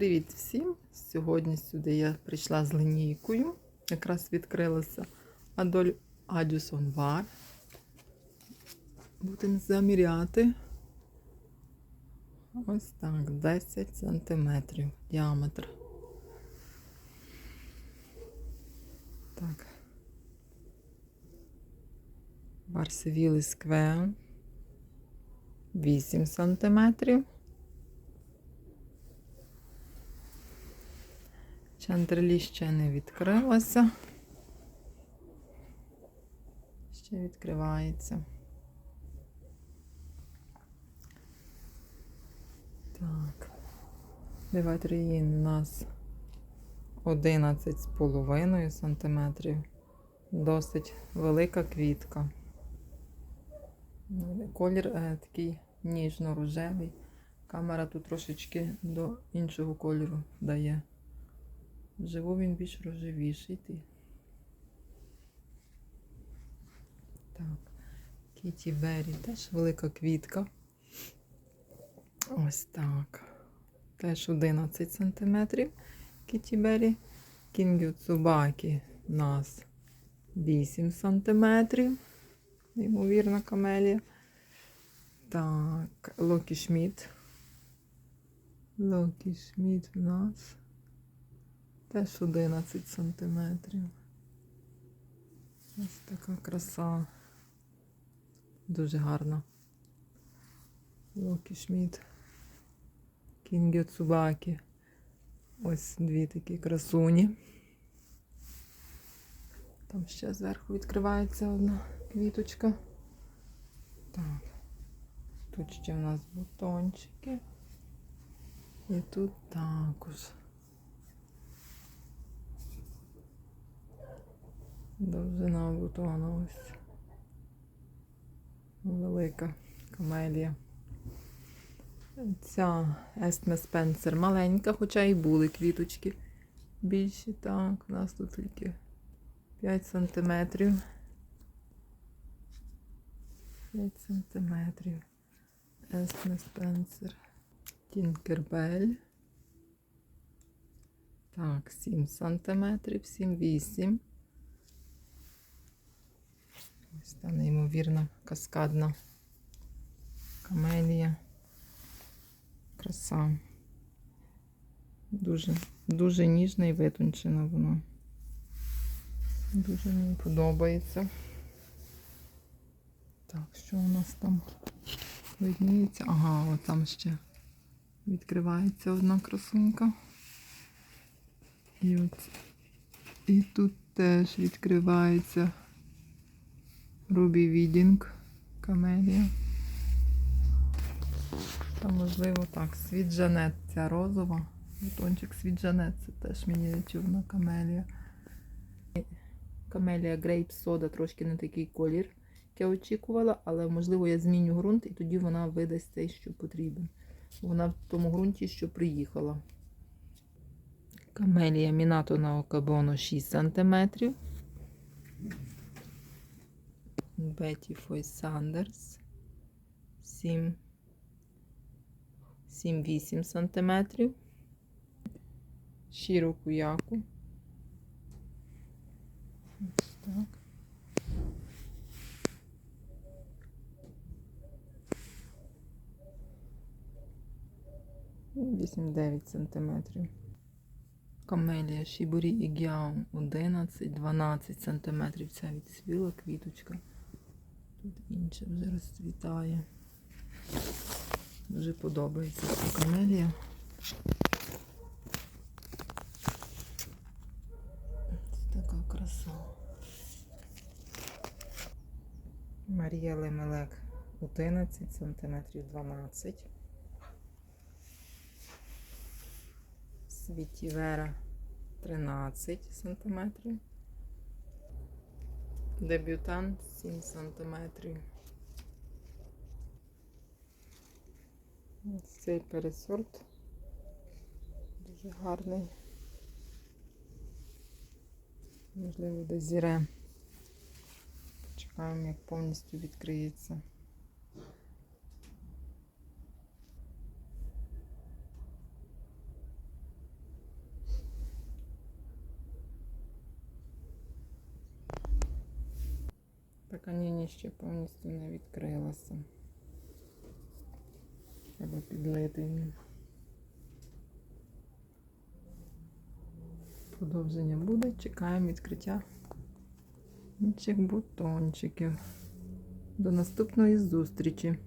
Привіт всім! Сьогодні сюди я прийшла з лінійкою. Якраз відкрилася Адоль Адюсон Вар. Будемо заміряти. Ось так, 10 сантиметрів діаметр. Так. Барсевіли скве 8 сантиметрів. Чандрелі ще не відкрилася. Ще відкривається. Так. Деватріїн у нас 11,5 сантиметрів. Досить велика квітка. Ну, Колір е, такий ніжно-рожевий. Камера тут трошечки до іншого кольору дає. Вживу він більш рожевіший. Ти. Так. Кіті Бері теж велика квітка. Ось так. Теж 11 см. Кіті Бері. Кінгю Цубакі у нас 8 см. Ймовірна камелія. Так, Локі Шмідт. Локі Шмідт у нас. Теж 11 сантиметрів. Ось така краса. Дуже гарна. Локі Шмідт. Кінгyo Цубакі. Ось дві такі красуні. Там ще зверху відкривається одна квіточка. Так. Тут ще в нас бутончики. І тут також. Довжина бутона ось. Велика камелія. Ця Естме Спенсер маленька, хоча і були квіточки більші. Так, у нас тут тільки 5 сантиметрів. 5 сантиметрів. Естме Спенсер. Тінкербель. Так, 7 сантиметрів, 7-8. Ось та неймовірна каскадна камелія. Краса. Дуже, дуже ніжна і витончена вона. Дуже мені подобається. Так, що у нас там видніється? Ага, от там ще відкривається одна красунька. І от і тут теж відкривається Рубі Відінг камелія. Та можливо так, світ Жанет, ця розова. Бутончик світ Жанет, це теж мініатюрна камелія. Камелія Грейп Сода трошки не такий колір, як я очікувала, але можливо я зміню ґрунт і тоді вона видасть те, що потрібен. Вона в тому ґрунті, що приїхала. Камелія Мінато на Окабоно 6 см. Бетті Фой Сандерс 7 7-8 сантиметрів. Щиро куяку. Ось так. Вісім-дев'ять сантиметрів. Камелія Шібурі і Гіаум 11-12 сантиметрів. Ця відсвіла квіточка. Тут інше вже розцвітає. Дуже подобається ця камелія. Ось така краса. Марія Лемелек 11 сантиметрів 12. Світівера 13 сантиметрів. Дебютант 7 сантиметрів. Ось цей пересорт дуже гарний. Можливо, дезіре. Почекаємо, як повністю відкриється. Поки ні, ще повністю не відкрилася. Треба підлити. Продовження буде. Чекаємо відкриття інших бутончиків. До наступної зустрічі!